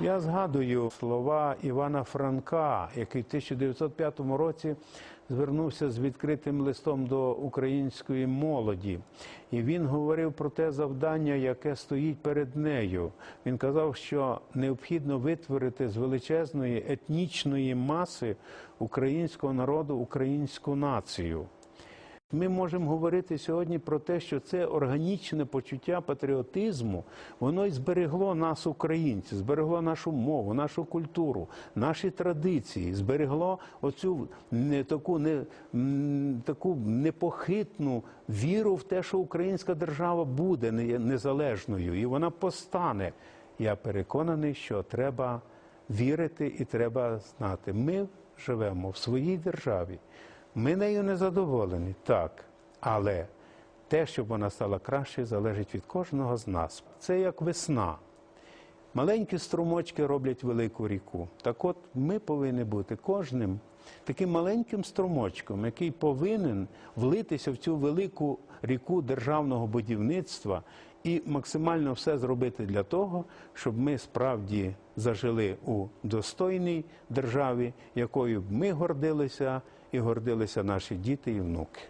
Я згадую слова Івана Франка, який в 1905 році звернувся з відкритим листом до української молоді. І він говорив про те завдання, яке стоїть перед нею. Він казав, що необхідно витворити з величезної етнічної маси українського народу українську націю. Ми можемо говорити сьогодні про те, що це органічне почуття патріотизму, воно й зберегло нас, українців, зберегло нашу мову, нашу культуру, наші традиції, зберегло оцю не таку не таку непохитну віру в те, що українська держава буде незалежною, і вона постане. Я переконаний, що треба вірити і треба знати. Ми живемо в своїй державі. Ми нею не задоволені, так. Але те, щоб вона стала краще, залежить від кожного з нас. Це як весна. Маленькі струмочки роблять велику ріку. Так от ми повинні бути кожним таким маленьким струмочком, який повинен влитися в цю велику ріку державного будівництва і максимально все зробити для того, щоб ми справді зажили у достойній державі, якою б ми гордилися і гордилися наші діти і внуки.